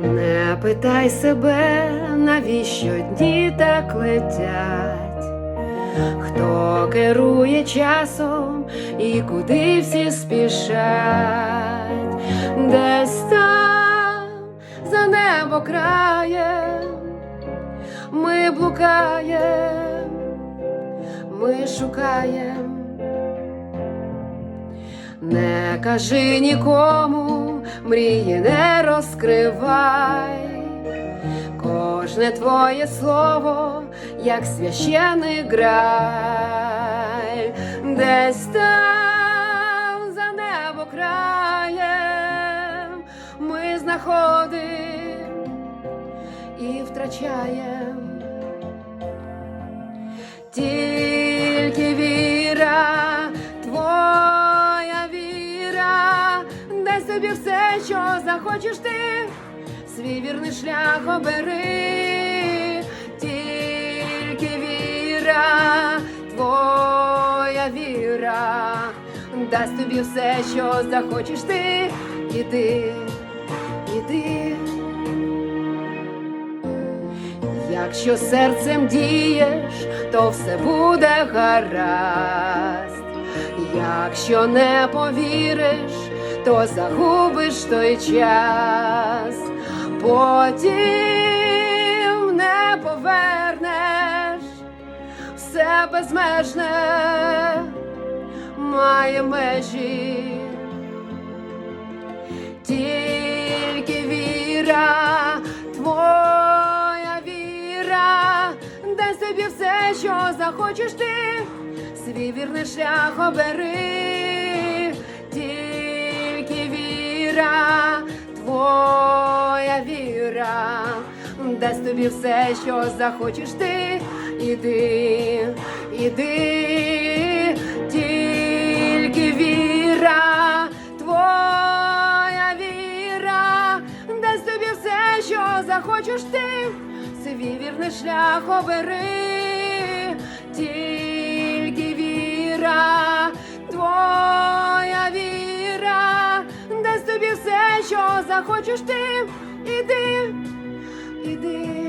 Не питай себе, навіщо дні так летять, хто керує часом і куди всі спішать, десь там за небо краєм ми блукаєм, ми шукаєм. Кажи нікому, мрії не розкривай, кожне твоє слово, як священий граль, десь там за небо краєм ми знаходим і втрачаєм. Тільки собі все, що захочеш ти, свій вірний шлях обери, тільки віра, твоя віра, дасть тобі все, що захочеш ти, іди, іди. Якщо серцем дієш, то все буде гаразд. Якщо не повіриш, то загубиш той час, потім не повернеш, все безмежне має межі. Тільки віра, твоя віра, дай собі все, що захочеш ти, свій вірний шлях обери, віра, твоя віра, дасть тобі все, що захочеш ти, іди, іди, тільки віра, твоя віра, дасть тобі все, що захочеш ти, свій вірний шлях обери, що захочеш ти, іди, іди.